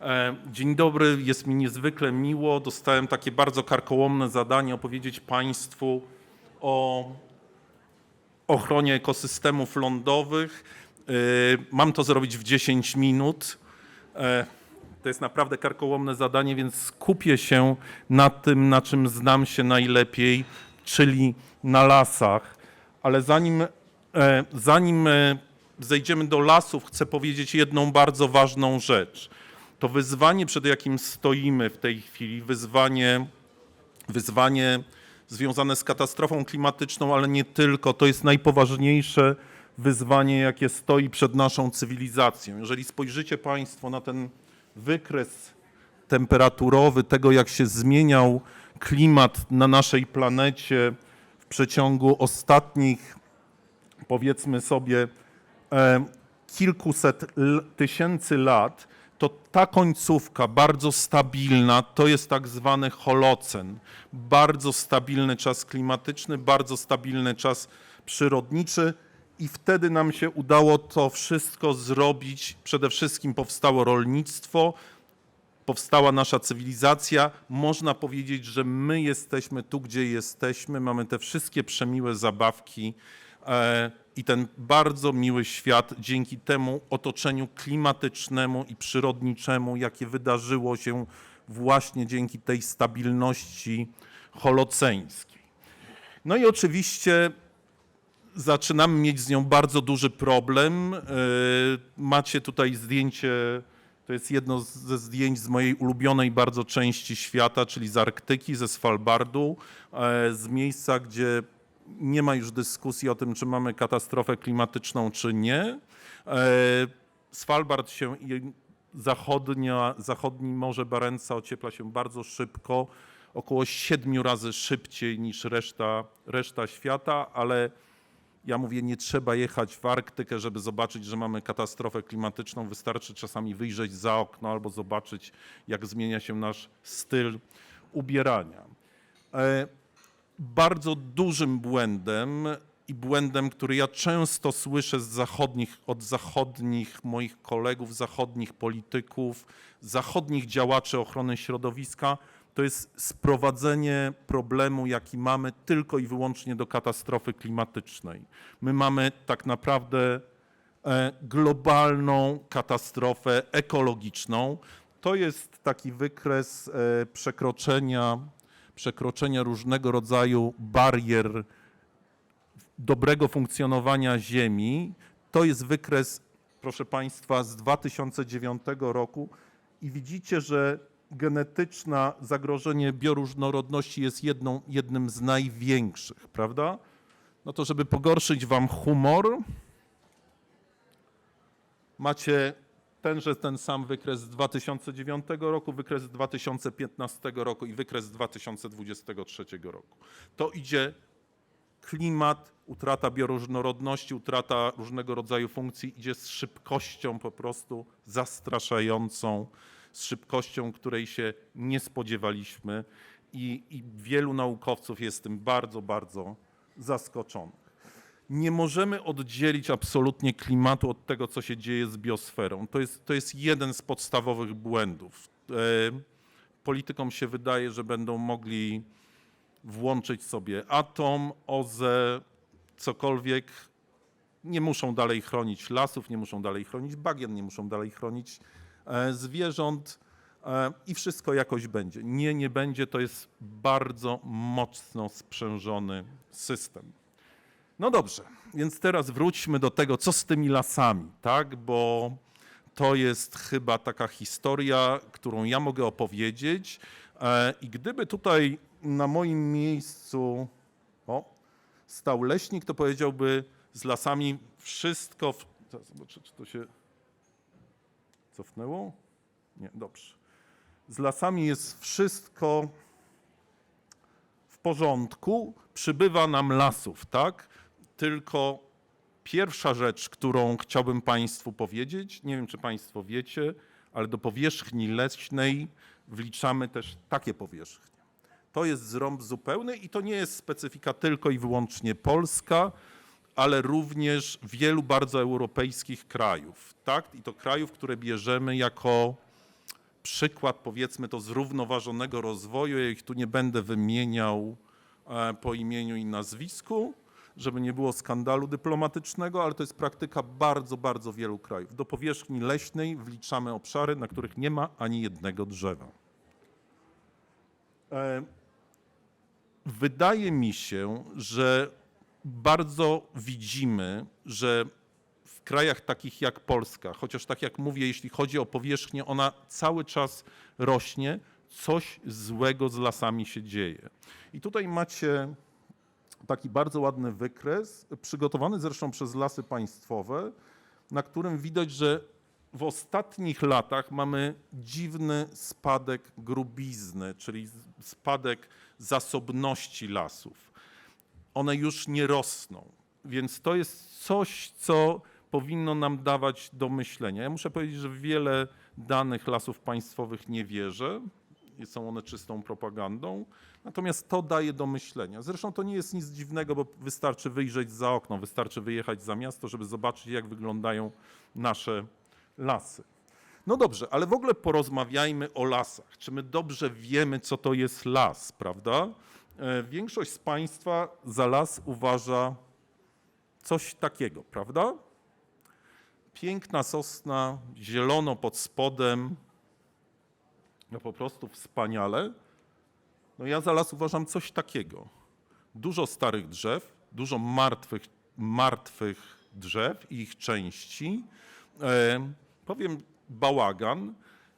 E, Dzień dobry, jest mi niezwykle miło. Dostałem takie bardzo karkołomne zadanie opowiedzieć Państwu o ochronie ekosystemów lądowych. E, Mam to zrobić w 10 minut. E, To jest naprawdę karkołomne zadanie, więc skupię się na tym, na czym znam się najlepiej, czyli na lasach. Ale zanim, zanim zejdziemy do lasów, chcę powiedzieć jedną bardzo ważną rzecz. To wyzwanie, przed jakim stoimy w tej chwili, wyzwanie, wyzwanie związane z katastrofą klimatyczną, ale nie tylko, to jest najpoważniejsze wyzwanie, jakie stoi przed naszą cywilizacją. Jeżeli spojrzycie Państwo na ten wykres temperaturowy, tego jak się zmieniał klimat na naszej planecie w przeciągu ostatnich, powiedzmy sobie, e, kilkuset tysięcy lat, to ta końcówka bardzo stabilna to jest tak zwany holocen. Bardzo stabilny czas klimatyczny, bardzo stabilny czas przyrodniczy i wtedy nam się udało to wszystko zrobić. Przede wszystkim powstało rolnictwo, powstała nasza cywilizacja. Można powiedzieć, że my jesteśmy tu, gdzie jesteśmy. Mamy te wszystkie przemiłe zabawki e, i ten bardzo miły świat dzięki temu otoczeniu klimatycznemu i przyrodniczemu, jakie wydarzyło się właśnie dzięki tej stabilności holoceńskiej. No i oczywiście zaczynamy mieć z nią bardzo duży problem. E, Macie tutaj zdjęcie, to jest jedno ze zdjęć z mojej ulubionej bardzo części świata, czyli z Arktyki, ze Svalbardu, e, z miejsca, gdzie nie ma już dyskusji o tym, czy mamy katastrofę klimatyczną, czy nie. E, Svalbard się zachodnia, zachodni Morze Barentsa ociepla się bardzo szybko, około siedmiu razy szybciej niż reszta, reszta świata, ale ja mówię, nie trzeba jechać w Arktykę, żeby zobaczyć, że mamy katastrofę klimatyczną. Wystarczy czasami wyjrzeć za okno albo zobaczyć, jak zmienia się nasz styl ubierania. Bardzo dużym błędem i błędem, który ja często słyszę zachodnich, od zachodnich moich kolegów, zachodnich polityków, zachodnich działaczy ochrony środowiska, to jest sprowadzenie problemu, jaki mamy tylko i wyłącznie do katastrofy klimatycznej. My mamy tak naprawdę e, globalną katastrofę ekologiczną. To jest taki wykres e, przekroczenia, przekroczenia różnego rodzaju barier dobrego funkcjonowania Ziemi. To jest wykres, proszę Państwa, z 2009 roku i widzicie, że genetyczne zagrożenie bioróżnorodności jest jedną, jednym z największych, prawda? No to, żeby pogorszyć Wam humor, macie tenże ten sam wykres z 2009 roku, wykres z 2015 roku i wykres z 2023 roku. To idzie klimat, utrata bioróżnorodności, utrata różnego rodzaju funkcji idzie z szybkością po prostu zastraszającą, z szybkością, której się nie spodziewaliśmy i, i wielu naukowców jest tym bardzo, bardzo zaskoczonych. Nie możemy oddzielić absolutnie klimatu od tego, co się dzieje z biosferą. To jest, to jest jeden z podstawowych błędów. E, Politykom się wydaje, że będą mogli włączyć sobie atom, OZE, cokolwiek. Nie muszą dalej chronić lasów, nie muszą dalej chronić bagien, nie muszą dalej chronić e, zwierząt e, i wszystko jakoś będzie. Nie, nie będzie. To jest bardzo mocno sprzężony system. No dobrze, więc teraz wróćmy do tego, co z tymi lasami, tak? Bo to jest chyba taka historia, którą ja mogę opowiedzieć. E, I gdyby tutaj na moim miejscu o, stał leśnik, to powiedziałby z lasami wszystko. W... Zobaczę, czy to się cofnęło. Nie, dobrze. Z lasami jest wszystko w porządku, przybywa nam lasów, tak? Tylko pierwsza rzecz, którą chciałbym Państwu powiedzieć, nie wiem czy Państwo wiecie, ale do powierzchni leśnej wliczamy też takie powierzchnie. To jest zrąb zupełny i to nie jest specyfika tylko i wyłącznie polska, ale również wielu bardzo europejskich krajów, tak? I to krajów, które bierzemy jako przykład, powiedzmy to, zrównoważonego rozwoju. Ja ich tu nie będę wymieniał e, po imieniu i nazwisku, żeby nie było skandalu dyplomatycznego, ale to jest praktyka bardzo, bardzo wielu krajów. Do powierzchni leśnej wliczamy obszary, na których nie ma ani jednego drzewa. E, Wydaje mi się, że bardzo widzimy, że w krajach takich jak Polska, chociaż tak jak mówię, jeśli chodzi o powierzchnię, ona cały czas rośnie, coś złego z lasami się dzieje. I tutaj macie taki bardzo ładny wykres, przygotowany zresztą przez Lasy Państwowe, na którym widać, że w ostatnich latach mamy dziwny spadek grubizny, czyli spadek zasobności lasów. One już nie rosną, więc to jest coś, co powinno nam dawać do myślenia. Ja muszę powiedzieć, że wiele danych lasów państwowych nie wierzę. Są one czystą propagandą, natomiast to daje do myślenia. Zresztą to nie jest nic dziwnego, bo wystarczy wyjrzeć za okno, wystarczy wyjechać za miasto, żeby zobaczyć, jak wyglądają nasze lasy. No dobrze, ale w ogóle porozmawiajmy o lasach. Czy my dobrze wiemy, co to jest las, prawda? E, Większość z Państwa za las uważa coś takiego, prawda? Piękna sosna, zielono pod spodem, no po prostu wspaniale. No ja za las uważam coś takiego. Dużo starych drzew, dużo martwych, martwych drzew i ich części. E, powiem bałagan.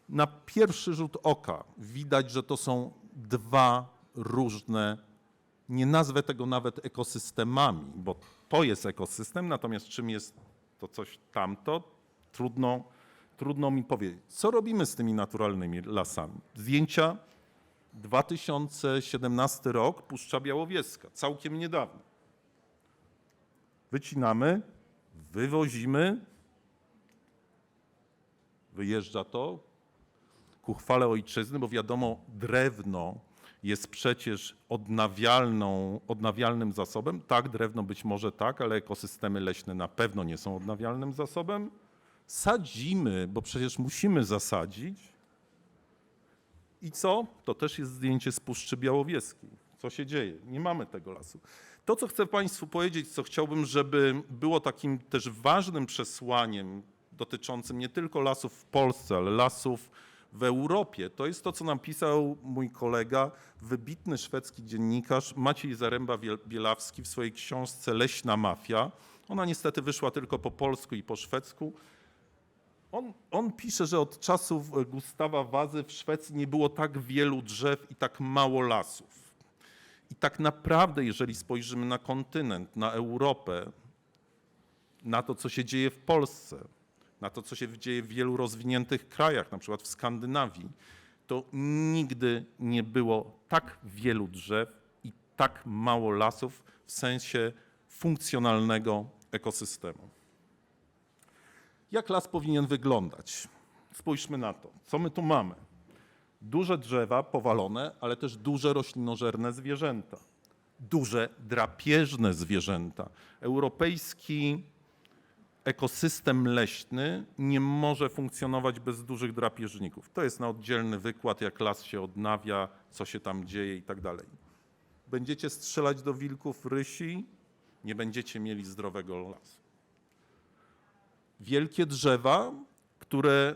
Na pierwszy rzut oka widać, że to są dwa różne, nie nazwę tego nawet ekosystemami, bo to jest ekosystem, natomiast czym jest to coś tamto, trudno, trudno mi powiedzieć. Co robimy z tymi naturalnymi lasami? Zdjęcia 2017 rok, Puszcza Białowieska, całkiem niedawno. Wycinamy, wywozimy, wyjeżdża to ku chwale ojczyzny, bo wiadomo, drewno jest przecież odnawialną, odnawialnym zasobem. Tak, drewno być może tak, ale ekosystemy leśne na pewno nie są odnawialnym zasobem. Sadzimy, bo przecież musimy zasadzić. I co? To też jest zdjęcie z Puszczy Białowieskiej. Co się dzieje? Nie mamy tego lasu. To, co chcę Państwu powiedzieć, co chciałbym, żeby było takim też ważnym przesłaniem dotyczącym nie tylko lasów w Polsce, ale lasów w Europie, to jest to, co napisał mój kolega, wybitny szwedzki dziennikarz Maciej Zaręba-Bielawski w swojej książce Leśna Mafia. Ona niestety wyszła tylko po polsku i po szwedzku. On, on pisze, że od czasów Gustawa Wazy w Szwecji nie było tak wielu drzew i tak mało lasów. I tak naprawdę, jeżeli spojrzymy na kontynent, na Europę, na to, co się dzieje w Polsce, na to, co się dzieje w wielu rozwiniętych krajach, na przykład w Skandynawii, to nigdy nie było tak wielu drzew i tak mało lasów w sensie funkcjonalnego ekosystemu. Jak las powinien wyglądać? Spójrzmy na to. Co my tu mamy? Duże drzewa powalone, ale też duże roślinożerne zwierzęta. Duże drapieżne zwierzęta. Europejski ekosystem leśny nie może funkcjonować bez dużych drapieżników. To jest na oddzielny wykład, jak las się odnawia, co się tam dzieje i tak dalej. Będziecie strzelać do wilków, rysi, nie będziecie mieli zdrowego lasu. Wielkie drzewa, które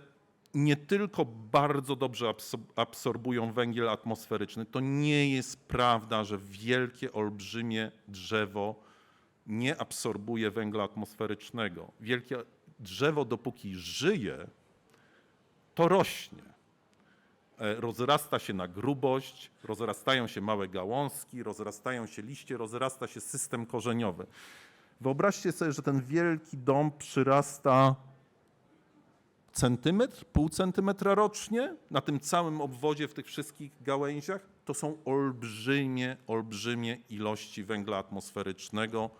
nie tylko bardzo dobrze absor- absorbują węgiel atmosferyczny, to nie jest prawda, że wielkie, olbrzymie drzewo nie absorbuje węgla atmosferycznego. Wielkie drzewo, dopóki żyje, to rośnie. E, Rozrasta się na grubość, rozrastają się małe gałązki, rozrastają się liście, rozrasta się system korzeniowy. Wyobraźcie sobie, że ten wielki dąb przyrasta centymetr, pół centymetra rocznie na tym całym obwodzie w tych wszystkich gałęziach. To są olbrzymie, olbrzymie ilości węgla atmosferycznego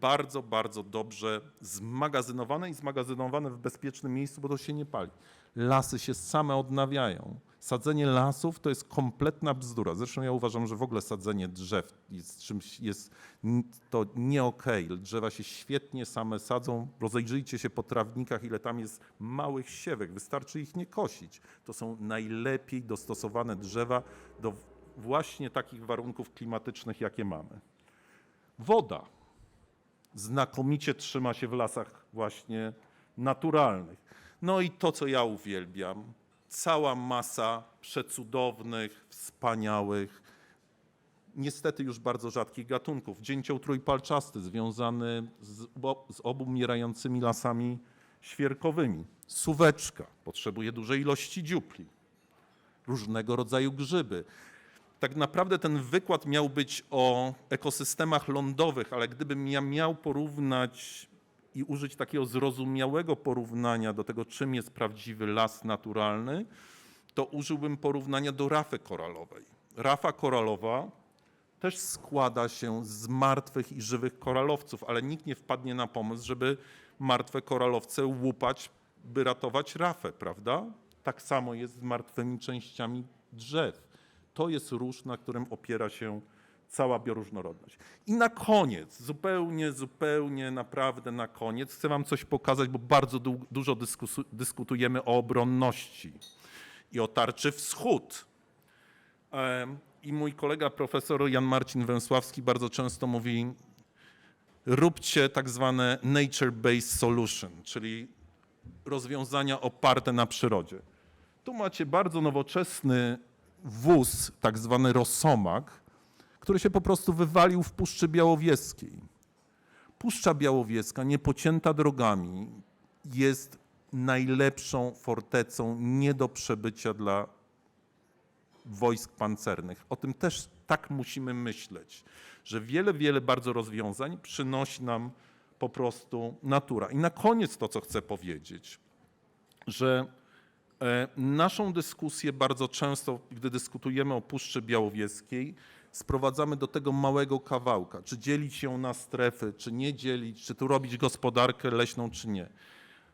bardzo, bardzo dobrze zmagazynowane i zmagazynowane w bezpiecznym miejscu, bo to się nie pali. Lasy się same odnawiają. Sadzenie lasów to jest kompletna bzdura. Zresztą ja uważam, że w ogóle sadzenie drzew jest czymś, jest to nie okej. Drzewa się świetnie same sadzą. Rozejrzyjcie się po trawnikach, ile tam jest małych siewek. Wystarczy ich nie kosić. To są najlepiej dostosowane drzewa do właśnie takich warunków klimatycznych, jakie mamy. Woda znakomicie trzyma się w lasach właśnie naturalnych. No i to, co ja uwielbiam, cała masa przecudownych, wspaniałych, niestety już bardzo rzadkich gatunków. Dzięcioł trójpalczasty związany z, z obumierającymi lasami świerkowymi. Suweczka potrzebuje dużej ilości dziupli. Różnego rodzaju grzyby. Tak naprawdę ten wykład miał być o ekosystemach lądowych, ale gdybym ja miał porównać i użyć takiego zrozumiałego porównania do tego, czym jest prawdziwy las naturalny, to użyłbym porównania do rafy koralowej. Rafa koralowa też składa się z martwych i żywych koralowców, ale nikt nie wpadnie na pomysł, żeby martwe koralowce łupać, by ratować rafę, prawda? Tak samo jest z martwymi częściami drzew. To jest róż, na którym opiera się cała bioróżnorodność. I na koniec, zupełnie, zupełnie naprawdę na koniec, chcę Wam coś pokazać, bo bardzo du- dużo dyskutujemy o obronności i o tarczy wschód. I mój kolega profesor Jan Marcin Węsławski bardzo często mówi: róbcie tak zwane nature-based solution, czyli rozwiązania oparte na przyrodzie. Tu macie bardzo nowoczesny wóz, tak zwany rosomak, który się po prostu wywalił w Puszczy Białowieskiej. Puszcza Białowieska, niepocięta drogami, jest najlepszą fortecą nie do przebycia dla wojsk pancernych. O tym też tak musimy myśleć, że wiele, wiele bardzo rozwiązań przynosi nam po prostu natura. I na koniec to, co chcę powiedzieć, że e, naszą dyskusję bardzo często, gdy dyskutujemy o Puszczy Białowieskiej, sprowadzamy do tego małego kawałka. Czy dzielić ją na strefy, czy nie dzielić, czy tu robić gospodarkę leśną, czy nie.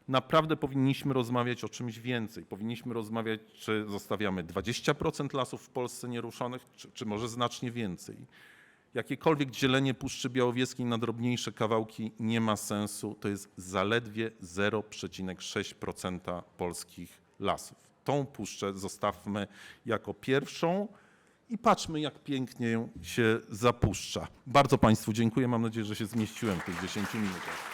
Naprawdę powinniśmy rozmawiać o czymś więcej. Powinniśmy rozmawiać, czy zostawiamy 20% lasów w Polsce nieruszonych, czy, czy może znacznie więcej. Jakiekolwiek dzielenie Puszczy Białowieskiej na drobniejsze kawałki nie ma sensu. To jest zaledwie 0,6% polskich lasów. Tą puszczę zostawmy jako pierwszą i patrzmy, jak pięknie się zapuszcza. Bardzo Państwu dziękuję. Mam nadzieję, że się zmieściłem w tych 10 minutach.